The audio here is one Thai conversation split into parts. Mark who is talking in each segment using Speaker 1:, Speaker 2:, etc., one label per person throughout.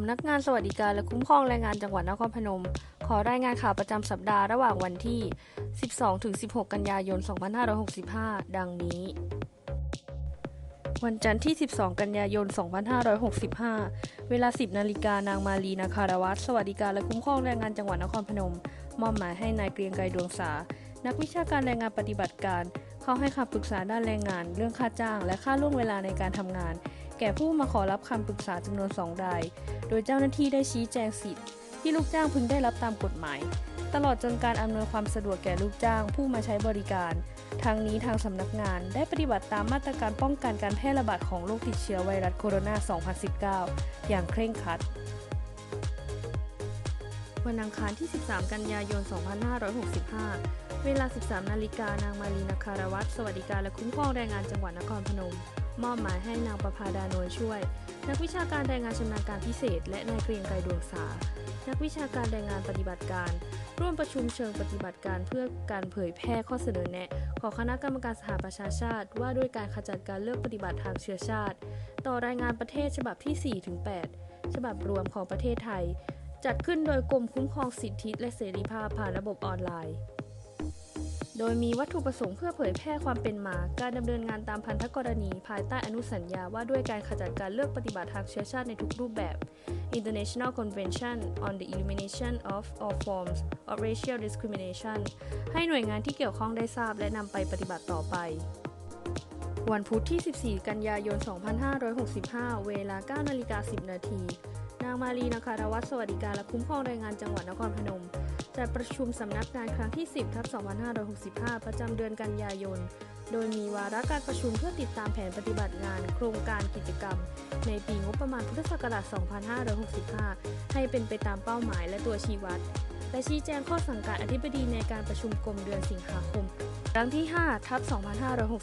Speaker 1: ำนักงานสวัสดิการและคุ้มครองแรงงานจังหวัดนครพนม ขอรายงานข่าวประจำสัปดาห์ระหว่างวันที่ 12-16 กันยายน 2565 ดังนี้ วันจันทร์ที่ 12 กันยายน 2565 เวลา 10 นาฬิกานางมาลีนาคารวัตรสวัสดิการและคุ้มครองแรงงานจังหวัดนครพนม มอบหมายให้นายเกรียงไกรดวงสา นักวิชาการแรงงานปฏิบัติการ เข้าให้คำปรึกษาด้านแรงงาน เรื่องค่าจ้าง และค่าล่วงเวลาในการทำงาน ก่ผู้มาขอรับคำปรึกษาจำนวน2ราย โดยเจ้าหน้าที่ได้ชี้แจงสิทธิ์ที่ลูกจ้างพึงได้รับตามกฎหมาย ตลอดจนการอำนวยความสะดวกแก่ลูกจ้างผู้มาใช้บริการ ทางนี้ทางสำนักงานได้ปฏิบัติตามมาตรการป้องกันการแพร่ระบาดของโรคติดเชื้อไวรัสโคโรนา 2019 อย่างเคร่งครัดวันอังคารที่ 13 กันยายน 2565 เวลา 13 นาฬิกานางมารีนาคารวัตรสวัสดิการและคุ้มครองแรงงานจังหวัดนครพนม มอบหมายให้นางประภาดานวลช่วย นักวิชาการแรงงานชำนาญการพิเศษ และนายเกรียงไกรดวงสา นักวิชาการแรงงานปฏิบัติการ ร่วมประชุมเชิงปฏิบัติการเพื่อการเผยแพร่ข้อเสนอแนะ ของคณะกรรมการสหประชาชาติ ว่าด้วยการขจัดการเลือกปฏิบัติทางเชื้อชาติ ต่อรายงานประเทศฉบับที่ 4-8 ฉบับรวมของประเทศไทย จัดขึ้นโดยกรมคุ้มครองสิทธิและเสรีภาพผ่านระบบออนไลน์ โดยมีวัตถุประสงค์เพื่อเผยแพร่ความเป็นมา การดำเนินงานตามพันธกรณี ภายใต้อนุสัญญาว่าด้วยการขจัดการเลือกปฏิบัติทางเชื้อชาติในทุกรูปแบบ International Convention on the Elimination of All Forms of Racial Discrimination ให้หน่วยงานที่เกี่ยวข้องได้ทราบและนำไปปฏิบัติต่อไป วันพุธที่ 14 กันยายน 2565 เวลา9นาฬิกา10 นาที นางมารีนาคารวัตรสวัสดิการและคุ้มครองแรงงานจังหวัดนครพนม จัดประชุมสำนักงานครั้งที่ 10ทับ2565 ประจำเดือนกันยายน โดยมีวาระการประชุมเพื่อติดตามแผนปฏิบัติงาน โครงการกิจกรรม ในปีงบประมาณพุทธศักราช 2565 ให้เป็นไปตามเป้าหมายและตัวชี้วัด และชี้แจงข้อสั่งการอธิบดีในการประชุมกรมเดือนสิงหาคม ครั้งที่5ทับ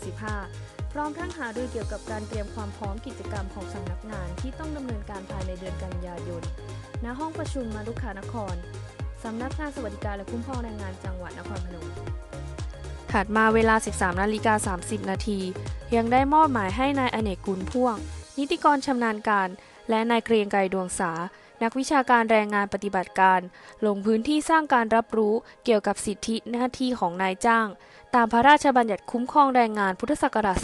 Speaker 1: 2565พร้อมทั้งหารือเกี่ยวกับการเตรียมความพร้อมกิจกรรมของสำนักงานที่ต้องดำเนินการภายในเดือนกันยายน ณ ห้องประชุมมารุขานคร สำนักงานสวัสดิการและคุ้มครองแรงงานจังหวัดนครพนม ถัดมาเวลา 13นาฬิกา30 นาที ยังได้มอบหมายให้นายอเนกกุลพ่วง นิติกรชำนาญการ และนายเกรียงไกรดวงสา นักวิชาการแรงงานปฏิบัติการ ลงพื้นที่สร้างการรับรู้เกี่ยวกับสิทธิหน้าที่ของนายจ้าง ตามพระราชบัญญัติคุ้มครองแรงงานพุทธศักราช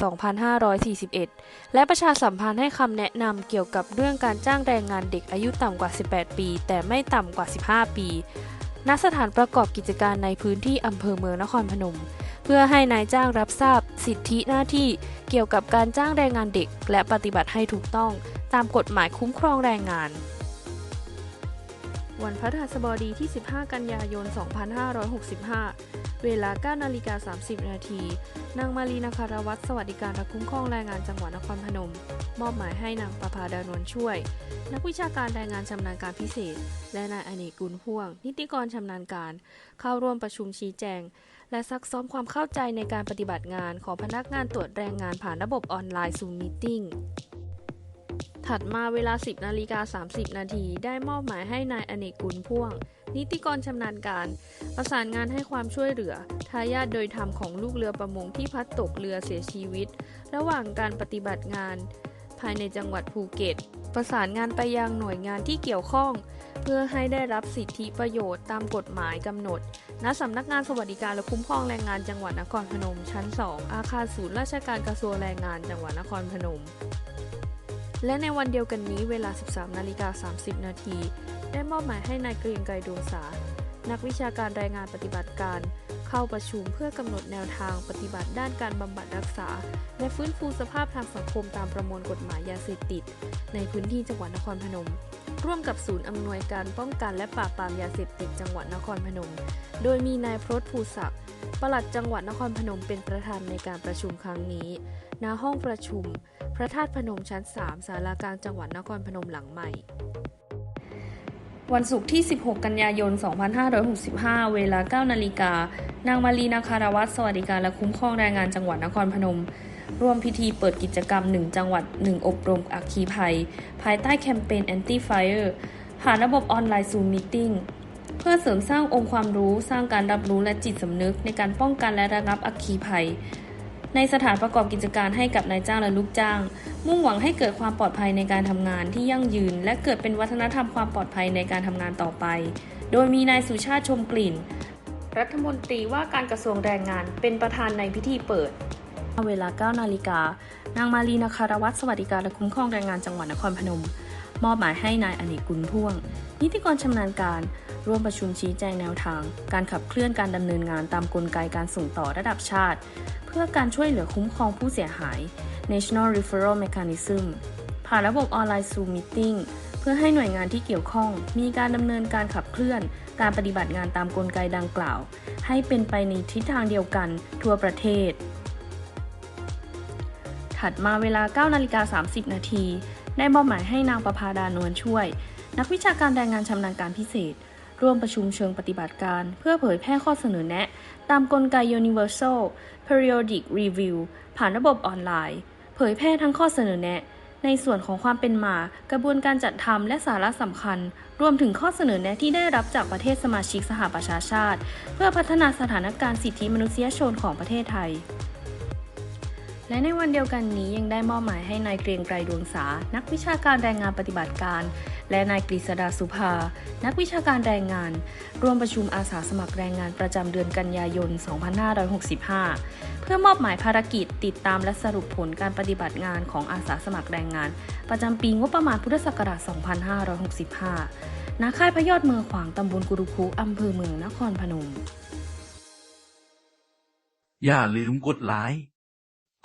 Speaker 1: 2541 และประชาสัมพันธ์ให้คำแนะนำเกี่ยวกับเรื่องการจ้างแรงงานเด็กอายุต่ำกว่า 18 ปี แต่ไม่ต่ำกว่า 15 ปีณสถานประกอบกิจการในพื้นที่อำเภอเมืองนครพนม เพื่อให้นายจ้างรับทราบ สิทธิหน้าที่เกี่ยวกับการจ้างแรงงานเด็ก และปฏิบัติให้ถูกต้อง ตามกฎหมายคุ้มครองแรงงาน วันพฤหัสบดีที่ 15 กันยายน 2565 เวลา 9 นาฬิกา 30 นาที นางมารีนาคารวัตรสวัสดิการและคุ้มครองแรงงานจังหวัดนครพนม มอบหมายให้นางประภาดานวลช่วย นักวิชาการแรงงานชำนาญการพิเศษ และนายอเนกกุลพ่วง นิติกรชำนาญการ เข้าร่วมประชุมชี้แจง และซักซ้อมความเข้าใจในการปฏิบัติงานของพนักงานตรวจแรงงานผ่านระบบออนไลน์ Zoom Meeting ถัดมาเวลา 10นาฬิกา30 นาที ได้มอบหมายให้นายอเนกกุลพ่วง นิติกรชำนาญการ ประสานงานให้ความช่วยเหลือ ทายาทโดยธรรมของลูกเรือประมงที่พัดตกเรือเสียชีวิต ระหว่างการปฏิบัติงาน ภายในจังหวัดภูเก็ต ประสานงานไปยังหน่วยงานที่เกี่ยวข้อง เพื่อให้ได้รับสิทธิประโยชน์ตามกฎหมายกำหนด ณ สำนักงานสวัสดิการและคุ้มครองแรงงานจังหวัดนครพนม ชั้น 2 อาคารศูนย์ราชการกระทรวงแรงงานจังหวัดนครพนม และในวันเดียวกันนี้เวลา 13นาฬิกา30 นาที ได้มอบหมายให้นายเกรียงไกรดวงสา นักวิชาการรายงานปฏิบัติการ เข้าประชุมเพื่อกำหนดแนวทางปฏิบัติด้านการบำบัดรักษา และฟื้นฟูสภาพทางสังคมตามประมวลกฎหมายยาเสพติด ในพื้นที่จังหวัดนครพนม ร่วมกับศูนย์อำนวยการป้องกันและปราบปรามยาเสพติดจังหวัดนครพนม โดยมีนายพรตภูศักดิ์ปลัดจังหวัดนครพนมเป็นประธานในการประชุมครั้งนี้ ณ ห้องประชุม พระธาตุพนมชั้น 3 ศาลากลางจังหวัดนครพนมหลังใหม่ วันศุกร์ที่ 16 กันยายน 2565 เวลา 9 นาฬิกา นางมารีนาคารวัตรสวัสดิการและคุ้มครองแรงงานจังหวัดนครพนม ร่วมพิธีเปิดกิจกรรม 1 จังหวัด 1 อบรมอัคคีภัย ภายใต้แคมเปญ Anti Fire ผ่านระบบออนไลน์ Zoom Meeting เพื่อเสริมสร้างองค์ความรู้ สร้างการรับรู้และจิตสำนึกในการป้องกันและระงับอัคคีภัย ในสถานประกอบกิจการให้กับนายจ้างและลูกจ้าง มุ่งหวังให้เกิดความปลอดภัยในการทำงานที่ยั่งยืน และเกิดเป็นวัฒนธรรมความปลอดภัยในการทำงานต่อไป โดยมีนายสุชาติชมกลิ่น รัฐมนตรีว่าการกระทรวงแรงงานเป็นประธานในพิธีเปิดเวลา 9 นาฬิกา นางมารีนคารวัตรสวัสดิการและคุ้มครองแรงงานจังหวัดนครพนม มอบหมายให้นายอเนกกุลพ่วง นิติกรชำนาญการ ร่วมประชุมชี้แจงแนวทาง การขับเคลื่อนการดำเนินงานตามกลไกการส่งต่อระดับชาติ เพื่อการช่วยเหลือคุ้มครองผู้เสียหาย National Referral Mechanism ผ่านระบบออนไลน์ Zoom Meeting เพื่อให้หน่วยงานที่เกี่ยวข้อง มีการดำเนินการขับเคลื่อน การปฏิบัติงานตามกลไกดังกล่าว ให้เป็นไปในทิศทางเดียวกันทั่วประเทศ ถัดมาเวลา9นาฬิกา30 นาทีได้มอบหมายให้นางประภาดานวลช่วย นักวิชาการแรงงานชำนาญการพิเศษ ร่วมประชุมเชิงปฏิบัติการ เพื่อเผยแพร่ข้อเสนอแนะ ตามกลไก Universal Periodic Review ผ่านระบบออนไลน์ เผยแพร่ทั้งข้อเสนอแนะ ในส่วนของความเป็นมา กระบวนการจัดทำและสาระสำคัญ รวมถึงข้อเสนอแนะที่ได้รับจากประเทศสมาชิกสหประชาชาติ เพื่อพัฒนาสถานการณ์สิทธิมนุษยชนของประเทศไทย และในวันเดียวกันนี้ยังได้มอบหมายให้นายเกรียงไกรดวงสา นักวิชาการแรงงานปฏิบัติการ และนายกฤษดาสุภา นักวิชาการแรงงาน ร่วมประชุมอาสาสมัครแรงงานประจำเดือนกันยายน 2565 เพื่อมอบหมายภารกิจติดตามและสรุปผลการปฏิบัติงานของอาสาสมัครแรงงาน ประจำปีงบประมาณพุทธศักราช 2565 ณ ค่ายพยอดเมืองขวางตำบลกุรุคุอำเภอเมืองนครพนม
Speaker 2: อย่าลืมกดไลค์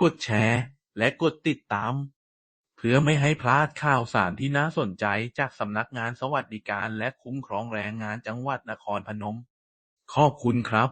Speaker 2: กดแชร์ และกดติดตาม เพื่อไม่ให้พลาดข่าวสารที่น่าสนใจจากสำนักงานสวัสดิการและคุ้มครองแรงงานจังหวัดนครพนม ขอบคุณครับ